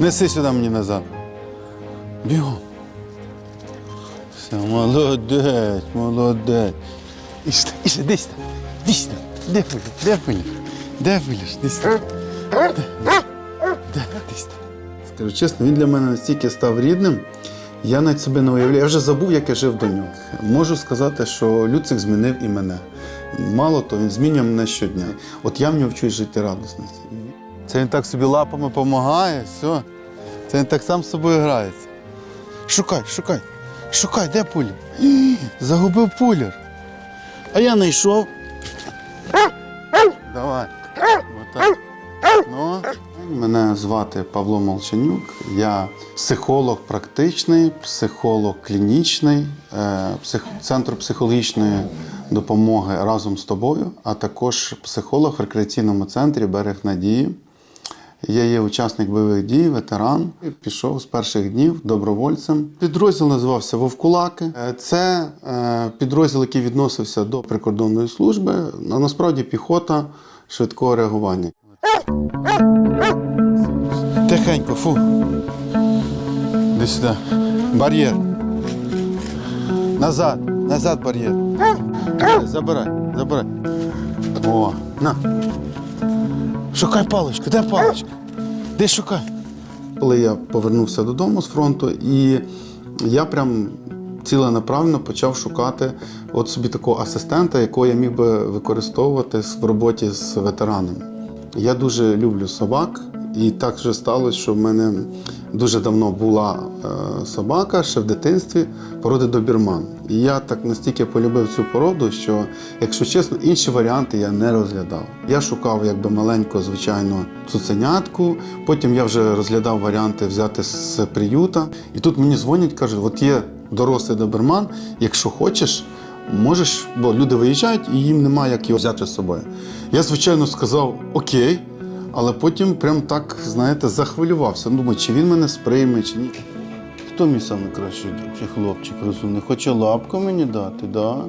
Неси сюди мені назад. Бігом. Все, молодець, молодець. Іще, іще, десь там. Десь там. Де пилиш? Де пилиш? Де пилиш? Десь там. Де? Де? Десь там. Скажу чесно, він для мене настільки став рідним. Я навіть себе не уявляю. Я вже забув, як я жив до нього. Можу сказати, що Люцик змінив і мене. Мало того, він змінює мене щодня. От я в нього вчусь жити радісності. Це він так собі лапами допомагає, все. Це він так сам з собою грається. Шукай, шукай, шукай, де пуля? Загубив пуляр. А я знайшов. Давай. Ну, мене звати Павло Молчанюк. Я психолог практичний, психолог клінічний, е, псих... центру психологічної допомоги разом з тобою, а також психолог в рекреаційному центрі Берег Надії. Я є учасник бойових дій, ветеран. Пішов з перших днів добровольцем. Підрозділ називався Вовкулаки. Е, Це е, підрозділ, який відносився до прикордонної служби, а насправді піхота швидкого реагування. Тихенько, фу. Іди сюди. Бар'єр. Назад, назад бар'єр. Забирай, забирай. О, на. Шукай паличку, де паличка? Де шукай? Коли я повернувся додому з фронту, і я прям ціленаправленно почав шукати от собі такого асистента, якого я міг би використовувати в роботі з ветеранами. Я дуже люблю собак, і так вже сталося, що в мене дуже давно була е, собака ще в дитинстві породи добірман. І я так настільки полюбив цю породу, що, якщо чесно, інші варіанти я не розглядав. Я шукав якби маленьку, звичайно, цуценятку. Потім я вже розглядав варіанти взяти з приюта. І тут мені дзвонять, кажуть, от є дорослий доберман, якщо хочеш, можеш, бо люди виїжджають і їм немає як його взяти з собою. Я, звичайно, сказав окей, але потім прям так, знаєте, захвилювався. Ну, Думаю, чи він мене сприйме, чи ні. Хто мій найкращий друг? Чи хлопчик розумний? Хоче лапку мені дати, да?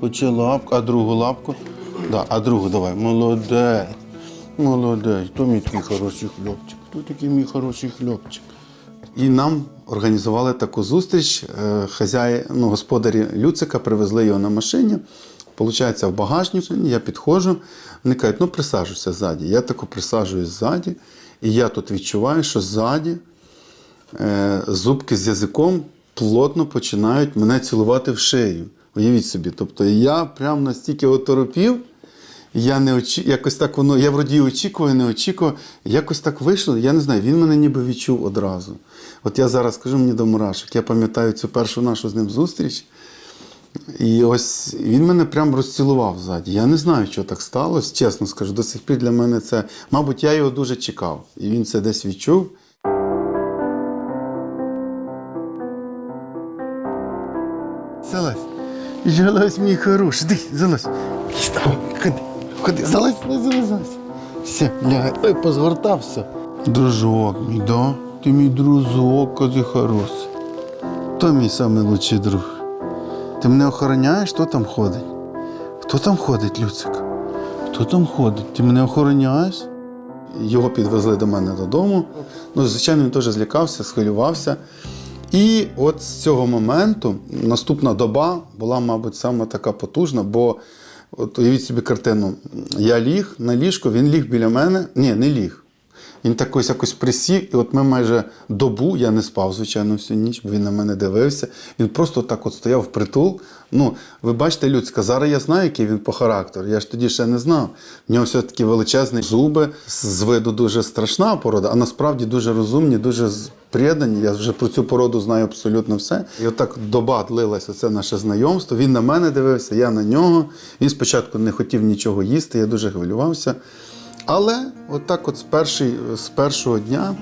Хоче лапку, а другу лапку? Да, а другу давай. Молодець. Молодець. Хто мій такий хороший хлопчик? Хто такий мій хороший хлопчик? І нам організували таку зустріч. Е, Хазяї, ну, господарі Люцика привезли його на машині. Получається, в багажнику я підходжу, вони кажуть, ну присаджуйся ззаді. Я тако присаджуюсь ззаді, і я тут відчуваю, що ззаді е, зубки з язиком плотно починають мене цілувати в шию. Уявіть собі. Тобто я прям настільки оторопів, я не очі... якось так воно, я вроді очікував, не очікував. Якось так вийшло. Я не знаю, він мене ніби відчув одразу. От я зараз скажу мені до мурашок, я пам'ятаю цю першу нашу з ним зустріч. І ось він мене прям розцілував ззаді. Я не знаю, що так сталося, чесно скажу. До сих пір для мене це, мабуть, я його дуже чекав. І він це десь відчув. Залазь. Залазь, мій хороший. Іди, залазь. Ходи, ходи, залазь, залазь, залазь. Все, лягай. Ой, позгортався. Дружок мій, да? Ти мій дружок, кози хороший. То мій лучший друг. Ти мене охороняєш, хто там ходить? Хто там ходить, Люцик? Хто там ходить? Ти мене охороняєш? Його підвезли до мене додому. Ну, звичайно, він теж злякався, схвилювався. І от з цього моменту наступна доба була, мабуть, саме така потужна, бо от уявіть собі картину. Я ліг на ліжко, він ліг біля мене. Ні, не ліг. Він так ось якось присів, і от ми майже добу, я не спав, звичайно, всю ніч, бо він на мене дивився. Він просто так от стояв впритул. Ну, ви бачите, людська, зараз я знаю, який він по характеру. Я ж тоді ще не знав. В нього все такі величезні зуби, з виду дуже страшна порода, а насправді дуже розумні, дуже з- Я вже про цю породу знаю абсолютно все. І отак доба длилася це наше знайомство. Він на мене дивився, я на нього. Він спочатку не хотів нічого їсти, я дуже хвилювався. Але отак от з, перший, з першого дня,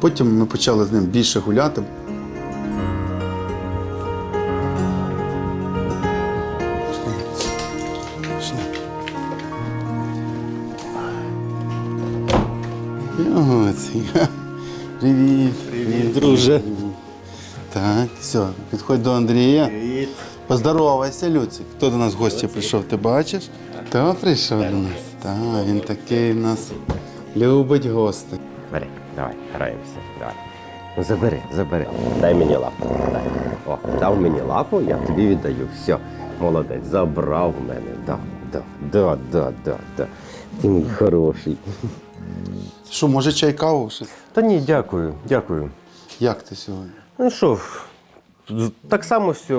потім ми почали з ним більше гуляти. Привіт. Привіт, друже. Так, все, підходь до Андрія. Привіт. Поздоровайся, Люцик. Хто до нас в гості прийшов, ти бачиш? Хто прийшов до нас? Так, він такий у нас Любить гостей. Бери, давай, граємося. Давай. Ну, забери, забери. Дай мені лапу. Дай. О, дав мені лапу, я тобі віддаю. Все, молодець, забрав в мене. Да, да, да, да, да, да. Ти мій хороший. Що, може чай каву? Щось? Та ні, дякую, дякую. Як ти сьогодні? Ну що, так само все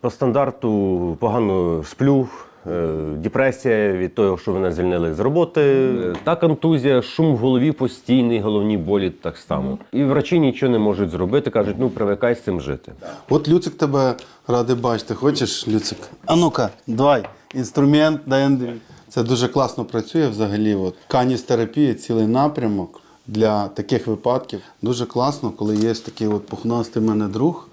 по стандарту погано сплю. Е, Депресія від того, що мене звільнили з роботи, та контузія, шум в голові постійний, головні болі так само. І врачі нічого не можуть зробити, кажуть, ну привикай з цим жити. От Люцик тебе радий бачити. Хочеш, Люцик? А ну-ка, давай, інструмент, дай Андрій. Це дуже класно працює взагалі. От. Каністерапія, цілий напрямок для таких випадків. Дуже класно, коли є такий от пухнастий мене друг.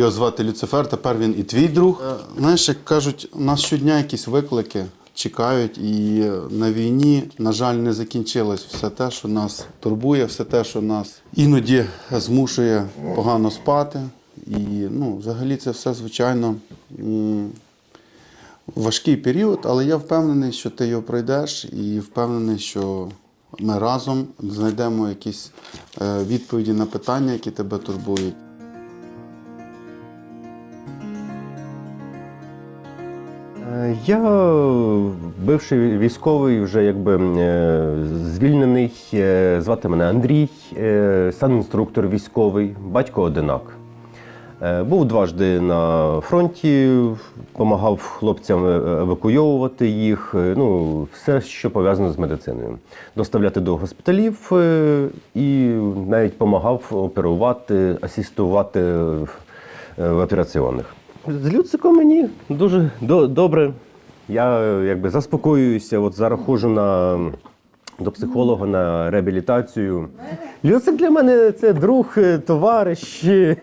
Його звати Люцифер, тепер він і твій друг. Е, Знаєш, як кажуть, у нас щодня якісь виклики чекають, і на війні, на жаль, не закінчилось все те, що нас турбує, все те, що нас іноді змушує погано спати. І ну, взагалі це все, звичайно, важкий період, але я впевнений, що ти його пройдеш, і впевнений, що ми разом знайдемо якісь е, відповіді на питання, які тебе турбують. Я бивший військовий, вже якби е, звільнений. Е, Звати мене Андрій, е, санінструктор військовий, батько одинак. Був дважди на фронті, допомагав хлопцям евакуйовувати їх. Ну, все, що пов'язано з медициною. Доставляти до госпіталів і навіть допомагав оперувати, асистувати е, в операціонних. З Люциком мені дуже до- добре. Я якби заспокоююся, от зараз ходжу на, до психолога на реабілітацію. Люцик для мене це друг, е, товариш. е,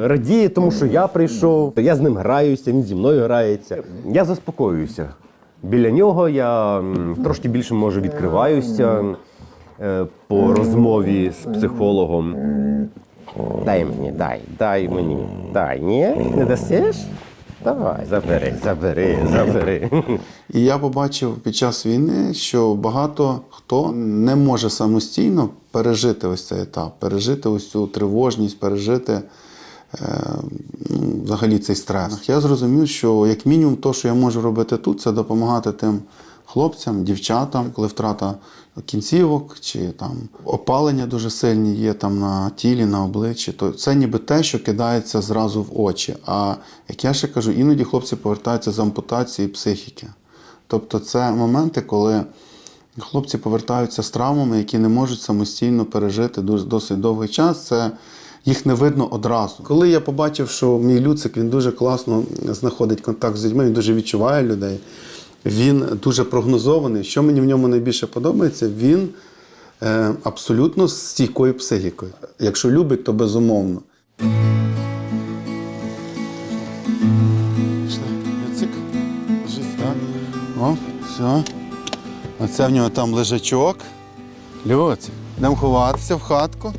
Радіє, тому що я прийшов. Я з ним граюся, він зі мною грається. Я заспокоююся. Біля нього я трошки більше може відкриваюся е, по розмові з психологом. Дай мені, дай, дай мені. Дай, ні? Не дасиш? Давай, забери, забери, забери. І я побачив під час війни, що багато хто не може самостійно пережити ось цей етап, пережити ось цю тривожність, пережити е, ну, взагалі цей стрес. Я зрозумів, що як мінімум, то, що я можу робити тут, це допомагати тим хлопцям, дівчатам, коли втрата кінцівок чи там опалення дуже сильні є там на тілі, на обличчі, то це ніби те, що кидається зразу в очі. А як я ще кажу, іноді хлопці повертаються з ампутації психіки. Тобто це моменти, коли хлопці повертаються з травмами, які не можуть самостійно пережити досить довгий час. Це їх не видно одразу. Коли я побачив, що мій Люцик він дуже класно знаходить контакт з людьми, він дуже відчуває людей. Він дуже прогнозований. Що мені в ньому найбільше подобається, він е, абсолютно з стійкою психікою. Якщо любить, то безумовно. О, все. Оце в нього там лежачок. Люцик, йдемо ховатися в хатку.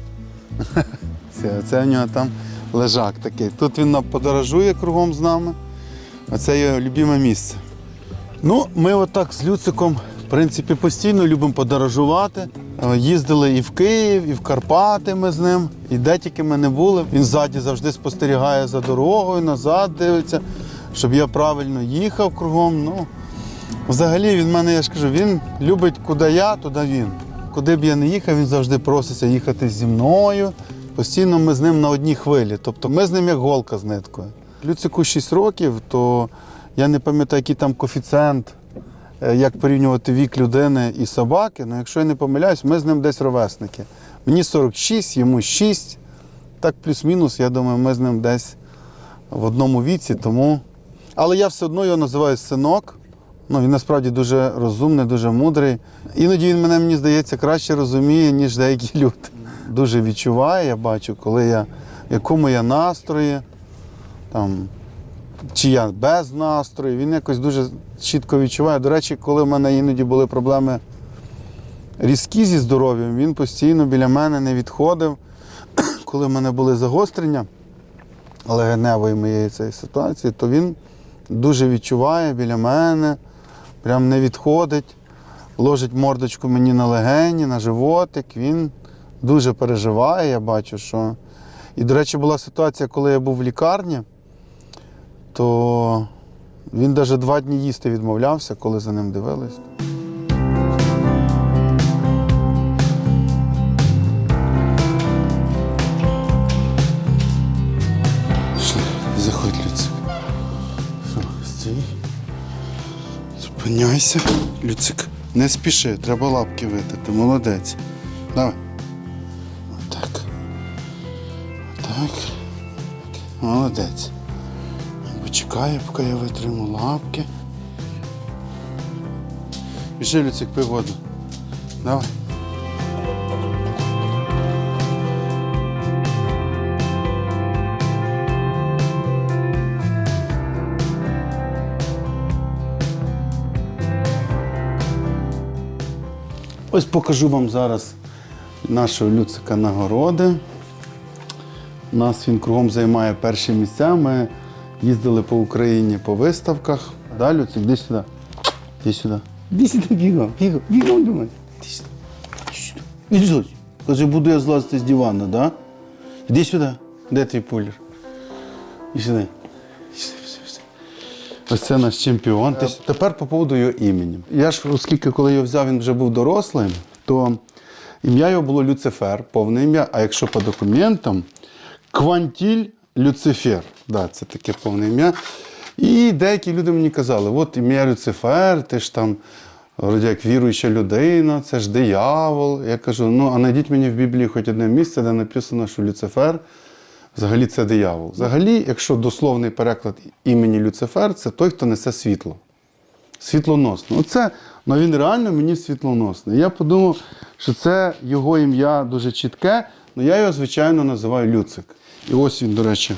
Все, оце в нього там лежак такий. Тут він подорожує кругом з нами. Оце його любиме місце. Ну, ми отак з Люциком, в принципі, постійно любимо подорожувати. Е, Їздили і в Київ, і в Карпати ми з ним. І де тільки ми не були. Він ззаді завжди спостерігає за дорогою, назад дивиться, щоб я правильно їхав кругом. Ну, взагалі, він мене, я ж кажу, він любить, куди я, туди він. Куди б я не їхав, він завжди проситься їхати зі мною. Постійно ми з ним на одній хвилі. Тобто ми з ним як голка з ниткою. Люцику 6 років, то я не пам'ятаю, який там коефіцієнт, е, як порівнювати вік людини і собаки. Ну, якщо я не помиляюсь, ми з ним десь ровесники. Мені 46, йому 6. Так, плюс-мінус, я думаю, ми з ним десь в одному віці. Тому... Але я все одно його називаю синок. Ну, він насправді дуже розумний, дуже мудрий. Іноді він мене, мені здається, краще розуміє, ніж деякі люди. Дуже відчуває, я бачу, коли я, в якому я настрої, там, чи я без настрою. Він якось дуже чітко відчуває. До речі, коли в мене іноді були проблеми різкі зі здоров'ям, він постійно біля мене не відходив. Коли в мене були загострення легеневої моєї цієї ситуації, то він дуже відчуває біля мене, прям не відходить. ложить мордочку мені на легені, на животик. Він дуже переживає, я бачу, що. І, до речі, була ситуація, коли я був в лікарні, то він навіть два дні їсти відмовлявся, коли за ним дивились. Заходь, Люцик. Зупиняйся, Люцик. Не спіши, треба лапки витати. Молодець. Давай. Отак. Так. Молодець. Поки я витриму лапки. Пішли, Люцик, пий воду. Давай. Ось покажу вам зараз нашого Люцика нагороди. У нас він кругом займає перші місця. Ми їздили по Україні по виставках. Да, Люцик, іди сюди. Іди сюди. Іди сюди, бігом, бігом, бігом до мене. Іди сюди. Іди сюди. Каже, буду я злазити з дивана, да? Іди сюди. Де твій пулер? Іди сюди. Ось це наш чемпіон. Ти- Тепер по поводу його імені. Я ж, оскільки коли його взяв, він вже був дорослим, то ім'я його було Люцифер, повне ім'я, а якщо по документам, Квантіль Люцифер. Да, це таке повне ім'я. І деякі люди мені казали, от ім'я Люцифер, ти ж там вроді як віруюча людина, це ж диявол. Я кажу, ну а знайдіть мені в Біблії хоч одне місце, де написано, що Люцифер Взагалі це диявол. Взагалі, якщо дословний переклад імені Люцифер, це той, хто несе світло. Світлоносний. Оце, ну він реально мені світлоносний. Я подумав, що це його ім'я дуже чітке, але я його, звичайно, називаю Люцик. І ось він, до речі,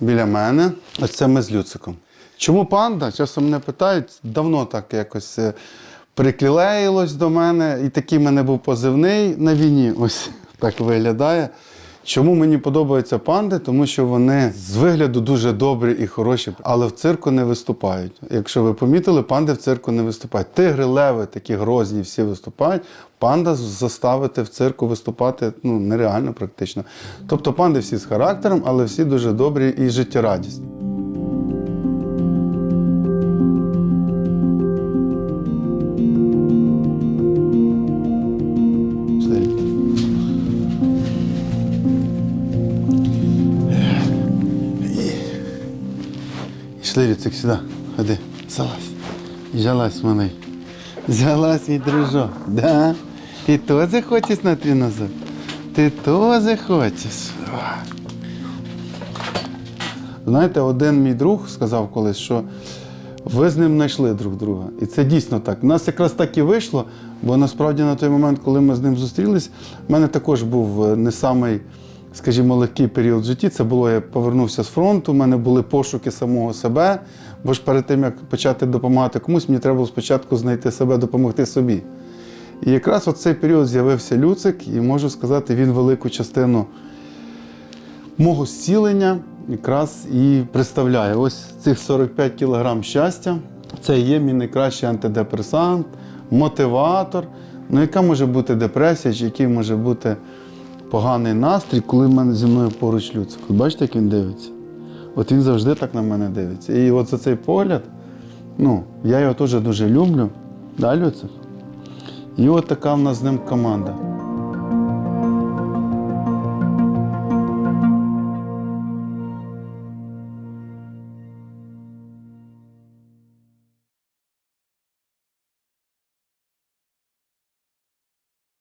біля мене. Ось це ми з Люциком. Чому панда? Часом мене питають, давно так якось е, приклеїлось до мене, і такий мене був позивний на війні. Ось так виглядає. Чому мені подобаються панди? Тому що вони з вигляду дуже добрі і хороші, але в цирку не виступають. Якщо ви помітили, панди в цирку не виступають. Тигри, леви, такі грозні, всі виступають. Панда заставити в цирку виступати ну, нереально практично. Тобто панди всі з характером, але всі дуже добрі і життєрадісні. Пішли, Ріцик, сюди. Ходи. Залазь. Залазь, малий. Залазь, мій дружок. Да? Ти теж хочеш на тренажер? Ти теж хочеш? Знаєте, один мій друг сказав колись, що ви з ним знайшли друг друга. І це дійсно так. У нас якраз так і вийшло, бо насправді на той момент, коли ми з ним зустрілись, в мене також був е, не самий, скажімо, легкий період в житті. Це було, я повернувся з фронту, у мене були пошуки самого себе. Бо ж перед тим, як почати допомагати комусь, мені треба було спочатку знайти себе, допомогти собі. І якраз в цей період з'явився Люцик, і можу сказати, він велику частину мого зцілення якраз і представляє. Ось цих 45 кілограм щастя. Це є мій найкращий антидепресант, мотиватор. Ну, яка може бути депресія, чи який може бути поганий настрій, коли в мене зі мною поруч людська. Бачите, як він дивиться? От він завжди так на мене дивиться. І от за цей погляд, ну, я його теж дуже люблю. Да, Люцик? І от така в нас з ним команда.